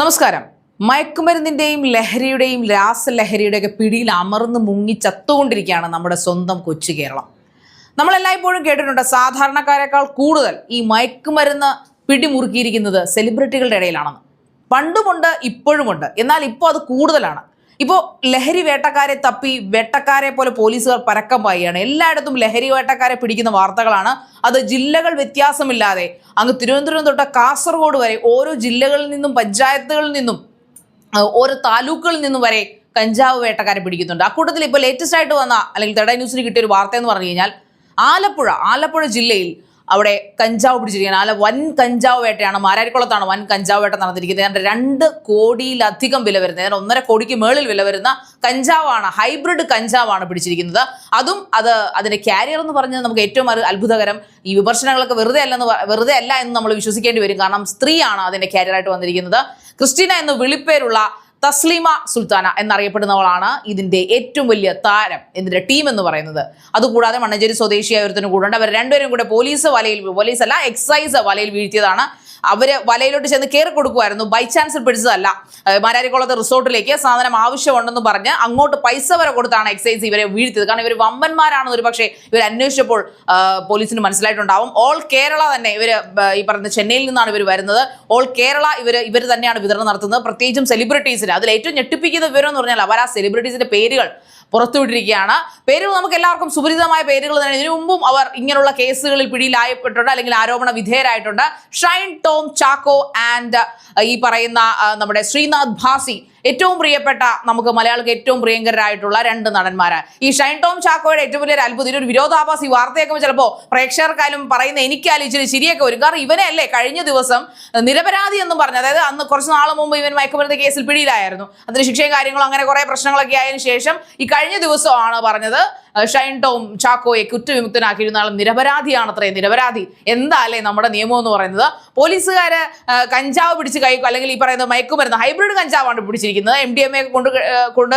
നമസ്കാരം. മയക്കുമരുന്നിന്റെയും ലഹരിയുടെയും രാസലഹരിയുടെ ഒക്കെ പിടിയിൽ അമർന്ന് മുങ്ങി ചത്തുകൊണ്ടിരിക്കുകയാണ് നമ്മുടെ സ്വന്തം കൊച്ചു കേരളം. നമ്മൾ എല്ലായ്പ്പോഴും കേട്ടിട്ടുണ്ട് സാധാരണക്കാരെക്കാൾ കൂടുതൽ ഈ മയക്കുമരുന്ന് പിടിമുറുക്കിയിരിക്കുന്നത് സെലിബ്രിറ്റികളുടെ ഇടയിലാണെന്ന്. പണ്ടുമുണ്ട് ഇപ്പോഴുമുണ്ട്. എന്നാൽ ഇപ്പോൾ അത് കൂടുതലാണ്. ഇപ്പോൾ ലഹരി വേട്ടക്കാരെ തപ്പി വേട്ടക്കാരെ പോലെ പോലീസുകാർ പരക്കം പായുകയാണ്. എല്ലായിടത്തും ലഹരി വേട്ടക്കാരെ പിടിക്കുന്ന വാർത്തകളാണ്. അത് ജില്ലകൾ വ്യത്യാസമില്ലാതെ അങ്ങ് തിരുവനന്തപുരം തൊട്ട് കാസർഗോഡ് വരെ ഓരോ ജില്ലകളിൽ നിന്നും പഞ്ചായത്തുകളിൽ നിന്നും ഓരോ താലൂക്കുകളിൽ നിന്നും വരെ കഞ്ചാവ് വേട്ടക്കാരെ പിടിക്കുന്നുണ്ട്. അക്കൂട്ടത്തിൽ ഇപ്പോൾ ലേറ്റസ്റ്റ് ആയിട്ട് വന്ന അല്ലെങ്കിൽ തട ന്യൂസിന് കിട്ടിയ ഒരു വാർത്ത എന്ന് പറഞ്ഞു കഴിഞ്ഞാൽ ആലപ്പുഴ ആലപ്പുഴ ജില്ലയിൽ അവിടെ കഞ്ചാവ് പിടിച്ചിരിക്കുകയാണ്. അല്ല വൻ കഞ്ചാവ് വേട്ടയാണ്. മാരാരിക്കുളത്താണ് വൻ കഞ്ചാവ് വേട്ട നടന്നിരിക്കുന്നത്. ഏതാണ്ട് രണ്ട് കോടിയിലധികം വില വരുന്നത്. ഏതാണ്ട് ഒന്നര കോടിക്ക് മേളിൽ വില വരുന്ന കഞ്ചാവാണ് ഹൈബ്രിഡ് കഞ്ചാവാണ് പിടിച്ചിരിക്കുന്നത്. അതും അത് അതിന്റെ കാരിയർ എന്ന് പറഞ്ഞത് നമുക്ക് ഏറ്റവും അത്ഭുതകരം. ഈ വിമർശനങ്ങളൊക്കെ വെറുതെ അല്ലെന്ന് വെറുതെ അല്ല എന്ന് നമ്മൾ വിശ്വസിക്കേണ്ടി വരും. കാരണം സ്ത്രീയാണ് അതിന്റെ കാരിയറായിട്ട് വന്നിരിക്കുന്നത്. ക്രിസ്റ്റീന എന്ന് വിളിപ്പേരുള്ള തസ്ലീമ സുൽത്താന എന്നറിയപ്പെടുന്നവളാണ് ഇതിന്റെ ഏറ്റവും വലിയ താരം ഇതിന്റെ ടീം എന്ന് പറയുന്നത്. അതുകൂടാതെ മണ്ണഞ്ചേരി സ്വദേശിയായ ഒരുത്തനും കൂടെ അവർ രണ്ടുപേരും കൂടെ പോലീസ് വലയിൽ പോലീസ് അല്ല എക്സൈസ് വലയിൽ വീഴ്ത്തിയതാണ് അവർ വലയിലോട്ട് ചെന്ന് കയറി കൊടുക്കുമായിരുന്നു ബൈ ചാൻസിൽ പിടിച്ചതല്ല. മാരാരിക്കുളത്ത് റിസോർട്ടിലേക്ക് സാധനം ആവശ്യമുണ്ടെന്ന് പറഞ്ഞ് അങ്ങോട്ട് പൈസ വരെ കൊടുത്താണ് എക്സൈസ് ഇവരെ വീഴ്ത്തിയത്. കാരണം ഇവർ വമ്പന്മാരാണെന്ന് ഒരു പക്ഷേ ഇവർ അന്വേഷിച്ചപ്പോൾ പോലീസിന് മനസ്സിലായിട്ടുണ്ടാവും. ഓൾ കേരള തന്നെ ഇവർ ഈ പറഞ്ഞ ചെന്നൈയിൽ നിന്നാണ് ഇവർ വരുന്നത്. ഓൾ കേരള ഇവർ ഇവർ തന്നെയാണ് വിതരണം നടത്തുന്നത്. പ്രത്യേകിച്ചും സെലിബ്രിറ്റീസിന് അതിൽ ഏറ്റവും ഞെട്ടിപ്പിക്കുന്ന വിവരം എന്ന് പറഞ്ഞാൽ അവർ ആ സെലിബ്രിറ്റീസിന്റെ പേരുകൾ പുറത്തുവിട്ടിരിക്കുകയാണ് പേരുകൾ നമുക്ക് എല്ലാവർക്കും സുപരിതമായ പേരുകൾ തന്നെ ഇതിനു മുമ്പും അവർ ഇങ്ങനെയുള്ള കേസുകളിൽ പിടിയിലായപ്പെട്ടുണ്ട് അല്ലെങ്കിൽ ആരോപണ വിധേയരായിട്ടുണ്ട്. ഷൈൻ ടോം ചാക്കോ ആൻഡ് ഈ പറയുന്ന നമ്മുടെ ശ്രീനാഥ് ഭാസി ഏറ്റവും പ്രിയപ്പെട്ട നമുക്ക് മലയാളിക്ക് ഏറ്റവും പ്രിയങ്കരായിട്ടുള്ള രണ്ട് നടന്മാരാണ്. ഈ ഷൈൻ ടോം ചാക്കോയുടെ ഏറ്റവും വലിയൊരു അത്ഭുതം ഇതിനൊരു വിരോധാഭാസി വാർത്തയൊക്കെ ചിലപ്പോൾ പ്രേക്ഷകർക്കാലും പറയുന്ന എനിക്കാലും ഇച്ചിരി ശരിയൊക്കെ വരും. കാരണം ഇവനെ അല്ലേ കഴിഞ്ഞ ദിവസം നിരപരാധി എന്നും പറഞ്ഞു അതായത് അന്ന് കുറച്ച് നാൾ മുമ്പ് ഇവൻ മയക്കുമരുന്ന് കേസിൽ പിടിയിലായിരുന്നു. അതിന് ശിക്ഷയും കാര്യങ്ങളും അങ്ങനെ കുറെ പ്രശ്നങ്ങളൊക്കെ ആയതിനു ശേഷം ഈ കഴിഞ്ഞ ദിവസമാണ് പറഞ്ഞത് ഷൈൻ ടോം ചാക്കോയെ കുറ്റവിമുക്തനാക്കിയിരുന്ന ആൾ നിരപരാധിയാണ് അത്രേ നിരപരാധി. എന്താ അല്ലേ നമ്മുടെ നിയമം എന്ന് പറയുന്നത്? പോലീസുകാര് കഞ്ചാവ് പിടിച്ച് കഴിക്കും അല്ലെങ്കിൽ ഈ പറയുന്ന മയക്കുമരുന്ന് ഹൈബ്രിഡ് കഞ്ചാവാണ് പിടിച്ചിരിക്കുന്നത്. എം ഡി എം എ കൊണ്ട് കൊണ്ട്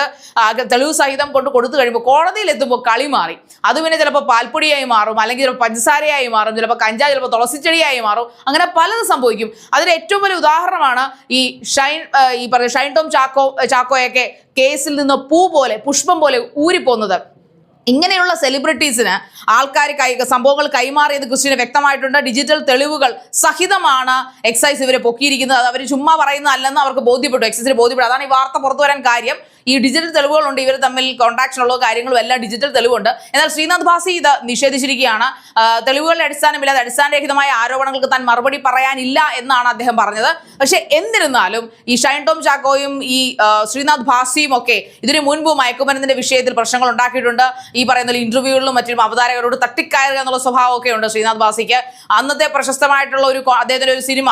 തെളിവ് സഹിതം കൊണ്ട് കൊടുത്തു കഴിയുമ്പോൾ കോടതിയിൽ എത്തുമ്പോൾ കളി മാറി. അത് പിന്നെ ചിലപ്പോൾ പാൽപ്പൊടിയായി മാറും. അല്ലെങ്കിൽ ചിലപ്പോൾ പഞ്ചസാരയായി മാറും. ചിലപ്പോൾ കഞ്ചാവ് ചിലപ്പോൾ തുളസിച്ചെടിയായി മാറും. അങ്ങനെ പലതും സംഭവിക്കും. അതിന് ഏറ്റവും വലിയ ഉദാഹരണമാണ് ഈ ഷൈൻ ഈ പറഞ്ഞ ഷൈൻ ടോം ചാക്കോ ചാക്കോയൊക്കെ കേസിൽ നിന്ന് പൂ പോലെ പുഷ്പം പോലെ ഊരിപ്പോകുന്നത്. ഇങ്ങനെയുള്ള സെലിബ്രിറ്റീസിന് ആൾക്കാർ കൈ സംഭവങ്ങൾ കൈമാറിയത് ക്രിസ്റ്റിന് വ്യക്തമായിട്ടുണ്ട്. ഡിജിറ്റൽ തെളിവുകൾ സഹിതമാണ് എക്സൈസ് ഇവരെ പൊക്കിയിരിക്കുന്നത്. അത് അവർ ചുമ്മാ പറയുന്നതല്ലെന്ന് അവർക്ക് ബോധ്യപ്പെട്ടു. എക്സൈസിന് ബോധ്യപ്പെട്ടു. അതാണ് ഈ വാർത്ത പുറത്തു വരാൻ കാര്യം. ഈ ഡിജിറ്റൽ തെളിവുകളുണ്ട്. ഇവർ തമ്മിൽ കോൺടാക്ഷൻ ഉള്ള കാര്യങ്ങളും എല്ലാം ഡിജിറ്റൽ തെളിവുണ്ട്. എന്നാൽ ശ്രീനാഥ് ഭാസി ഇത് നിഷേധിച്ചിരിക്കുകയാണ്. തെളിവുകളുടെ അടിസ്ഥാനമില്ലാതെ അടിസ്ഥാനരഹിതമായ ആരോപണങ്ങൾക്ക് താൻ മറുപടി പറയാനില്ല എന്നാണ് അദ്ദേഹം പറഞ്ഞത്. പക്ഷേ എന്നിരുന്നാലും ഈ ഷൈൻ ടോം ചാക്കോയും ഈ ശ്രീനാഥ് ഭാസിയും ഒക്കെ ഇതിനു മുൻപ് മയക്കുമരുന്നിന്റെ വിഷയത്തിൽ പ്രശ്നങ്ങൾ ഉണ്ടാക്കിയിട്ടുണ്ട്. ഈ പറയുന്ന ഇന്റർവ്യൂകളിലും മറ്റും അവതാരകരോട് തട്ടിക്കയറുക എന്നുള്ള സ്വഭാവമൊക്കെ ഉണ്ട് ശ്രീനാഥ് ഭാസിക്ക് അന്നത്തെ പ്രശസ്തമായിട്ടുള്ള ഒരു അദ്ദേഹത്തിന്റെ ഒരു സിനിമ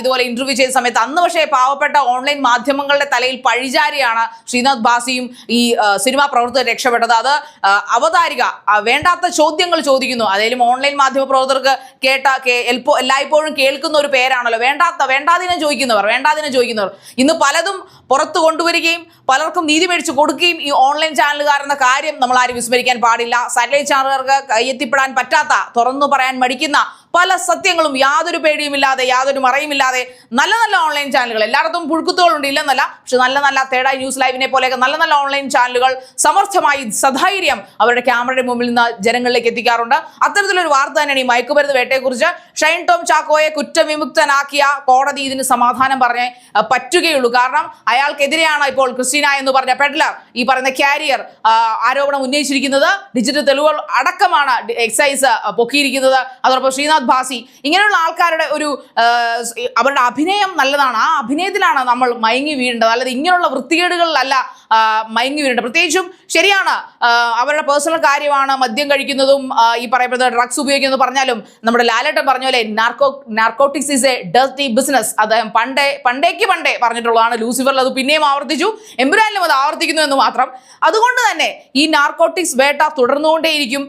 ഇതുപോലെ ഇന്റർവ്യൂ ചെയ്ത സമയത്ത് അന്ന് പക്ഷേ പാവപ്പെട്ട ഓൺലൈൻ മാധ്യമങ്ങളുടെ തലയിൽ പഴിചാരിയാണ് ശ്രീനാഥ് ഭാസിയും ഈ ആ, സിനിമാ പ്രവർത്തകർ രക്ഷപ്പെട്ടത്. അത് അവതാരിക വേണ്ടാത്ത ചോദ്യങ്ങൾ ചോദിക്കുന്നു. അതേലും ഓൺലൈൻ മാധ്യമ പ്രവർത്തകർക്ക് കേട്ട എല്ലായ്പ്പോഴും കേൾക്കുന്ന ഒരു പേരാണല്ലോ. വേണ്ടാത്ത വേണ്ടാതിനെ ചോദിക്കുന്നവർ വേണ്ടാതിനെ ചോദിക്കുന്നവർ. ഇന്ന് പലതും പുറത്തു കൊണ്ടുവരികയും പലർക്കും നീതി മേടിച്ചു കൊടുക്കുകയും ഈ ഓൺലൈൻ ചാനലുകാരെന്ന കാര്യം നമ്മൾ ആരും വിസ്മരിക്കാൻ പാടില്ല. സാറ്റലൈറ്റ് ചാനലുകാർക്ക് കയ്യെത്തിപ്പെടാൻ പറ്റാത്ത തുറന്നു പറയാൻ മടിക്കുന്ന പല സത്യങ്ങളും യാതൊരു പേടിയുമില്ലാതെ യാതൊരു മറയുമില്ലാതെ നല്ല നല്ല ഓൺലൈൻ ചാനലുകൾ. എല്ലായിടത്തും പുഴുക്കുത്തുകളുണ്ട് ഇല്ലെന്നല്ല. പക്ഷെ നല്ല നല്ല തേടായി ന്യൂസ് ലൈവിനെ പോലെയൊക്കെ നല്ല നല്ല ഓൺലൈൻ ചാനലുകൾ സമർത്ഥമായി സധൈര്യം അവരുടെ ക്യാമറയുടെ മുമ്പിൽ നിന്ന് ജനങ്ങളിലേക്ക് എത്തിക്കാറുണ്ട്. അത്തരത്തിലൊരു വാർത്ത തന്നെയാണ് ഈ മയക്കുമരുന്ന് വേട്ടയെക്കുറിച്ച് ഷൈൻ ടോം ചാക്കോയെ കുറ്റവിമുക്തനാക്കിയ കോടതി ഇതിന് സമാധാനം പറഞ്ഞേ പറ്റുകയുള്ളൂ. കാരണം അയാൾക്കെതിരെയാണ് ഇപ്പോൾ ക്രിസ്റ്റീന എന്ന് പറഞ്ഞ പെഡ്ലർ ഈ പറയുന്ന കാരിയർ ആരോപണം ഉന്നയിച്ചിരിക്കുന്നത്? ഡിജിറ്റൽ തെളിവുകൾ അടക്കമാണ് എക്സൈസ് പൊക്കിയിരിക്കുന്നത്. അതോടൊപ്പം ശ്രീനാഥ് ഭാസി ഇങ്ങനെയുള്ള ആൾക്കാരുടെ ഒരു അവരുടെ അഭിനയം നല്ലതാണ്. ആ അഭിനയത്തിലാണ് നമ്മൾ മയങ്ങി വീഴേണ്ടത്. അല്ലാതെ ഇങ്ങനെയുള്ള വൃത്തികേടുകളിലല്ല മയങ്ങി വീഴേണ്ടത്. പ്രത്യേകിച്ചും ശരിയാണ് അവരുടെ പേഴ്സണൽ കാര്യമാണ് മദ്യം കഴിക്കുന്നതും ഈ പറയപ്പെടുന്ന ഡ്രഗ്സ് ഉപയോഗിക്കുന്നത് പറഞ്ഞാലും നമ്മുടെ ലാലേട്ടൻ പറഞ്ഞ പോലെ narco narcotics is a D business അദ്ദേഹം പണ്ടേ പണ്ടേക്ക് പണ്ടേ പറഞ്ഞിട്ടുള്ളതാണ് ലൂസിഫറിൽ അത് പിന്നെയും ആവർത്തിച്ചു. എമ്പുരാനിലും അത് ആവർത്തിക്കുന്നു എന്ന് മാത്രം. അതുകൊണ്ട് തന്നെ ഈ നാർക്കോട്ടിക്സ് വേട്ട തുടർന്നുകൊണ്ടേയിരിക്കും.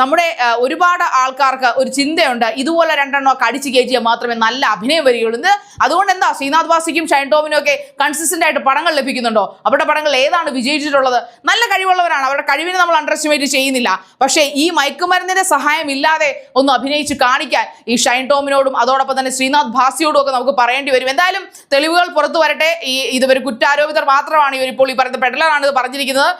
നമ്മുടെ ഒരുപാട് ആൾക്കാർക്ക് ഒരു ചിന്തയുണ്ട്. ഇതുപോലെ രണ്ടെണ്ണം അടിച്ചു കയറ്റിയാൽ മാത്രമേ നല്ല അഭിനയം വരികയുള്ളൂ. ഇത് അതുകൊണ്ട് എന്താ ശ്രീനാഥ് വാസിക്കും ഷൈൻ ടോമിനും ഒക്കെ കൺസിസ്റ്റന്റ് ആയിട്ട് പടങ്ങൾ ലഭിക്കുന്നുണ്ടോ? അവരുടെ പടങ്ങൾ ഏതാണ് വിജയിച്ചിട്ടുള്ളത്? നല്ല കഴിവുള്ളവരാണ്. അവരുടെ കഴിവിനെ നമ്മൾ അണ്ടർ എസ്റ്റിമേറ്റ് ചെയ്യുന്നില്ല. പക്ഷേ ഈ മയക്കുമരുന്നിന്റെ സഹായം ഇല്ലാതെ ഒന്ന് അഭിനയിച്ച് കാണിക്കാൻ ഈ ഷൈൻ ടോമിനോടും അതോടൊപ്പം തന്നെ ശ്രീനാഥ് ഭാസിയോടും ഒക്കെ നമുക്ക് പറയേണ്ടി വരും. എന്തായാലും തെളിവുകൾ പുറത്തു വരട്ടെ. ഈ ഇതുവരെ കുറ്റാരോപിതർ മാത്രമാണ് ഇവർ ഇപ്പോൾ ഈ പറയുന്ന പെഡലറാണ് പറഞ്ഞിരിക്കുന്നത്.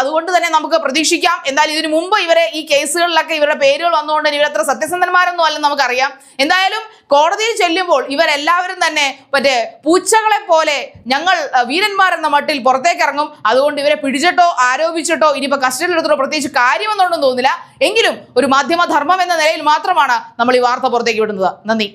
അതുകൊണ്ട് തന്നെ നമുക്ക് പ്രതീക്ഷിക്കാം. എന്നാൽ ഇതിനു മുമ്പ് ഇവരെ ഈ കേസുകളിലൊക്കെ ഇവരുടെ പേരുകൾ വന്നുകൊണ്ട് ഇവരത്ര സത്യസന്ധന്മാരൊന്നും അല്ലെന്ന് നമുക്കറിയാം. എന്തായാലും കോടതിയിൽ ചെല്ലുമ്പോൾ ഇവരെല്ലാവരും തന്നെ മറ്റേ പൂച്ചകളെ പോലെ ഞങ്ങൾ വീരന്മാരെന്ന മട്ടിൽ പുറത്തേക്ക് ഇറങ്ങും അതുകൊണ്ട് ഇവരെ പിടിച്ചിട്ടോ ആരോപിച്ചിട്ടോ ഇനിയിപ്പോൾ കസ്റ്റഡിയിൽ എടുത്തിട്ടോ പ്രത്യേകിച്ച് കാര്യമെന്നുണ്ടെന്ന് തോന്നുന്നില്ല. എങ്കിലും ഒരു മാധ്യമധർമ്മം എന്ന നിലയിൽ മാത്രമാണ് നമ്മൾ ഈ വാർത്ത പുറത്തേക്ക് വിടുന്നത്. നന്ദി.